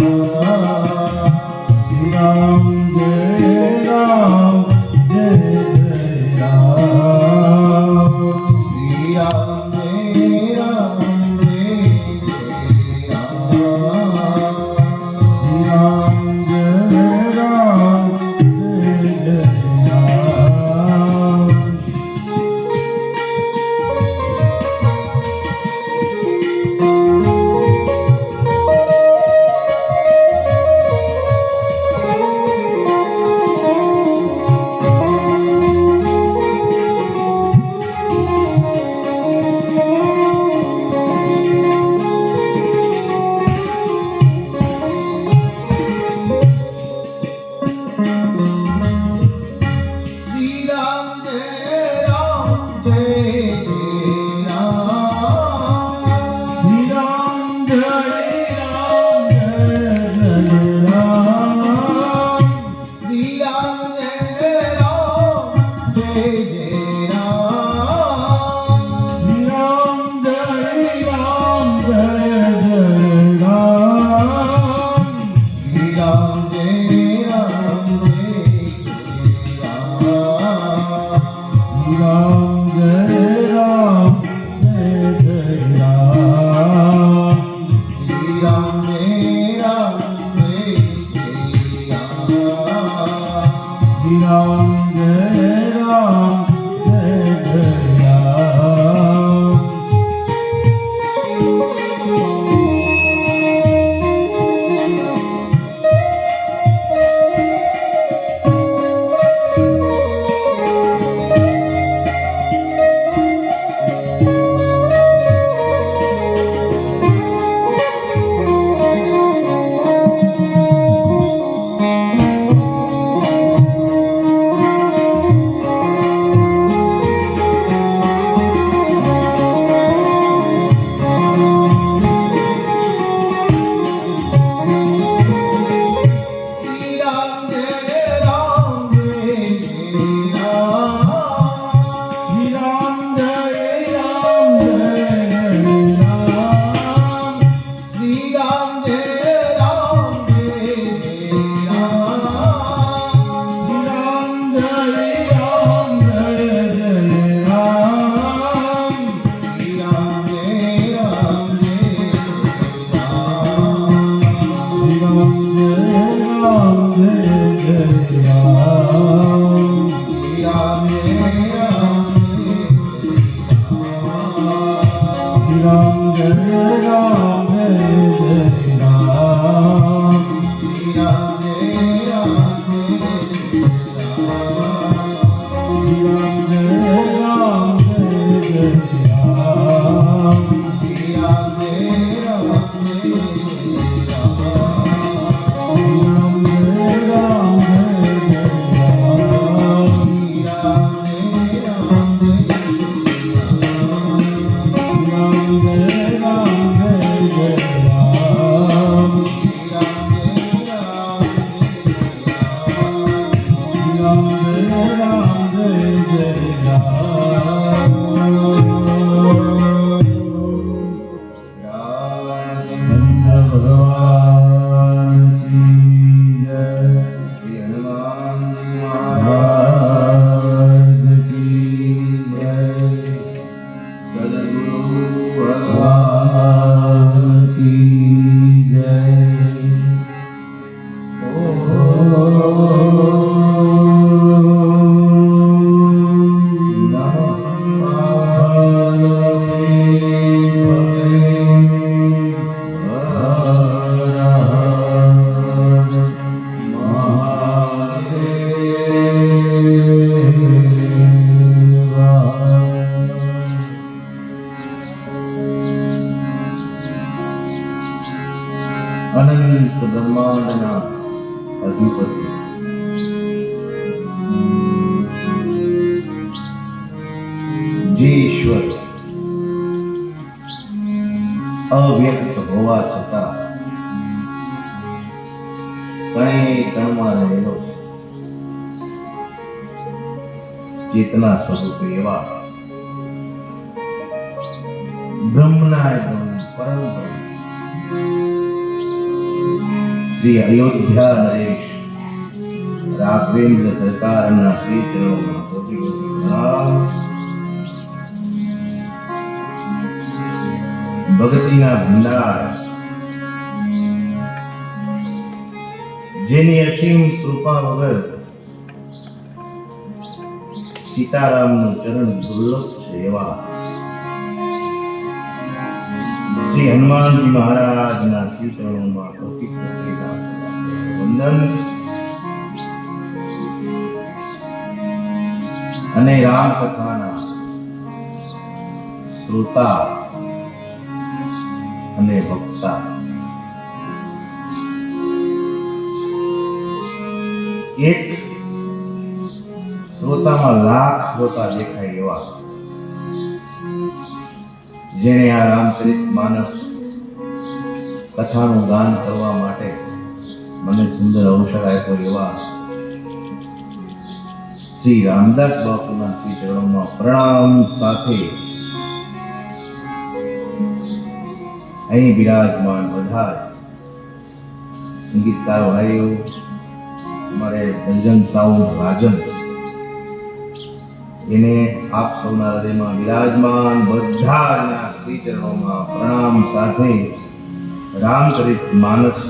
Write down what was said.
Ram, Ram, Ram, Ram Jai Ram Jai Jai Ram যে રામ જય રામ જય જય રામ રામ જય ગયેલા બ્રહ્માંડના અધિપતિ. જે અવ્યક્ત હોવા છતાં કણે કણમાં રહેલો ચેતના સ્વરૂપે એવા બ્રહ્મના પરમ બ્રહ્મ શ્રી અયોધ્યા નરેશ. રાઘવેન્દ્ર સરકારના શ્રી ચરણોમાં પ્રણામ ભંડાર. જેની અસીમ કૃપા વગર સીતારામનું ચરણ દુર્લભ છે એવા શ્રી હનુમાનજી મહારાજના શ્રી ચરણોમાં કોટી કોટી વંદન. અને રામ કથાના શ્રોતા અને વક્તા. એક શ્રોતામાં લાખ શ્રોતા દેખાય એવા જેણે આ રામચરિત માનસ કથાનું ગાન કરવા માટે મને સુંદર અવસર આપ્યો એવા શ્રી રામદાસ બાપુના શ્રી ચરણોમાં પ્રણામ સાથે અહીં બિરાજમાન બધા સંગીતકાર ભાઈઓ અમારે રંજન સાઉન્ડ રાજન એને આપ સૌના હૃદયમાં વિરાજમાન બધાના શ્રી ચરણોમાં પ્રણામ સાથે રામચરિત માનસ